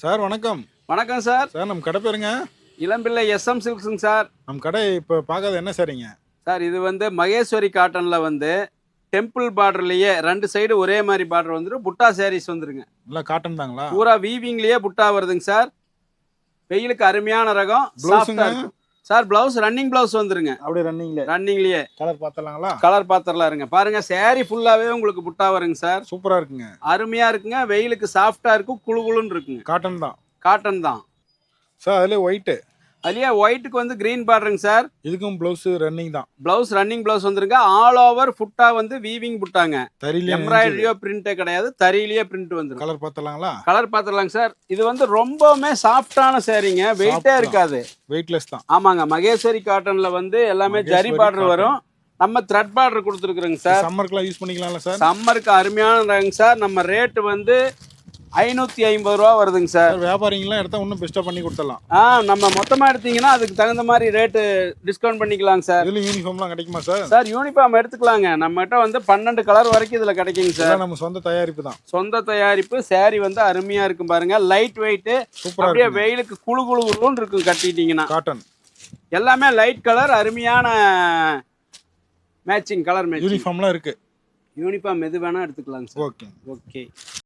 Sir வணக்கம். வணக்கம் sir. Sir நம்ம கடை பேருங்க? இளம்பிள்ளை எஸ்எம் சில்க்ஸுங்க சார். நம்ம கடை இப்போ பார்க்காத என்ன சரிங்க சார் இது வந்து மகேஸ்வரி காட்டனில் வந்து டெம்பிள் பார்டர்லேயே ரெண்டு சைடு ஒரே மாதிரி பார்டர் வந்துடும் புட்டா சாரீஸ் வந்துருங்க. நல்லா காட்டன் தாங்களா? பூரா வீவிங்லேயே புட்டா வருதுங்க சார். வெயிலுக்கு அருமையான ரகம். ப்ளவுஸுங்க சார் ப்ளவுஸ் ரன்னிங் ப்ளவுஸ் வந்துருங்க. அப்படியே ரன்னிங்ல ரன்னிங்லேயே கலர் பார்த்தலாங்களா கலர் பாத்திரலாம் இருங்க. பாருங்க saree ஃபுல்லாகவே உங்களுக்கு புட்டா வருங்க சார். சூப்பரா இருக்குங்க. அருமையாக இருக்குங்க. வெயிலுக்கு சாஃப்டாக இருக்கும் குளு குளுன்னு இருக்குங்க. காட்டன் தான். காட்டன் தான். சார் அதுல ஒயிட்டு அதுலேயே ஒயிட்டுக்கு வந்து க்ரீன் பார்டருங்க சார் இதுக்கும் ப்ளவுஸ் ரன்னிங் தான். பிளவுஸ் ரன்னிங் பிளவுஸ் வந்துருங்க. ஆல் ஓவர் ஃபுட்டா வந்து வீவிங் புட்டாங்க. எம்ப்ராய்டரியோ பிரிண்டே கிடையாது. தறியிலேயே பிரிண்ட் வந்துரும். கலர் பார்த்தலாங்களா கலர் பார்த்துடலாங்க சார் இது வந்து ரொம்பவுமே சாஃப்டான சேரீங்க வெயிட்டே. இருக்காது. வெயிட்லெஸ் தான். ஆமாங்க. மகேஸ்வரி காட்டன்ல வந்து எல்லாமே ஜரி பார்டர். வரும். நம்ம த்ரெட் பார்டர் கொடுத்துருக்குறோங்க சார் சம்மருக்குலாம் யூஸ் பண்ணிக்கலாம்ல சார் சம்மருக்கு அருமையான சார் நம்ம ரேட்டு வந்து ஐநூற்றி ஐம்பது ரூபா வருதுங்க சார். சார் வியாபாரிங்களாம் எடுத்தா இன்னும் பெஸ்ட்டாக பண்ணி கொடுத்துடலாம். ஆ நம்ம மொத்தமாக எடுத்தீங்கன்னா அதுக்கு தகுந்த மாதிரி ரேட்டு டிஸ்கவுண்ட் பண்ணிக்கலாங்க சார். இதுல யூனிஃபார்ம்லாம் கிடைக்குமா சார்? சார் யூனிஃபார்ம் எடுத்துக்கலாங்க. நம்மகிட்ட வந்து பன்னெண்டு கலர் வரைக்கும் இதில் கிடைக்குங்க சார். நம்ம சொந்த தயாரிப்பு தான். சொந்த தயாரிப்பு saree வந்து அருமையா இருக்கும் பாருங்க. லைட் வெயிட் சூப்பரா அப்படியே வெயிலுக்கு குளு குளு குளுன்னு இருக்கும் கட்டிட்டீங்கன்னா. காட்டன் எல்லாமே லைட் கலர் அருமையான மேட்சிங் கலர் மேட்சிங் யூனிஃபார்ம்லாம் இருக்கு. யூனிஃபார்ம் எது வேணா எடுத்துக்கலாங்க சார். Okay okay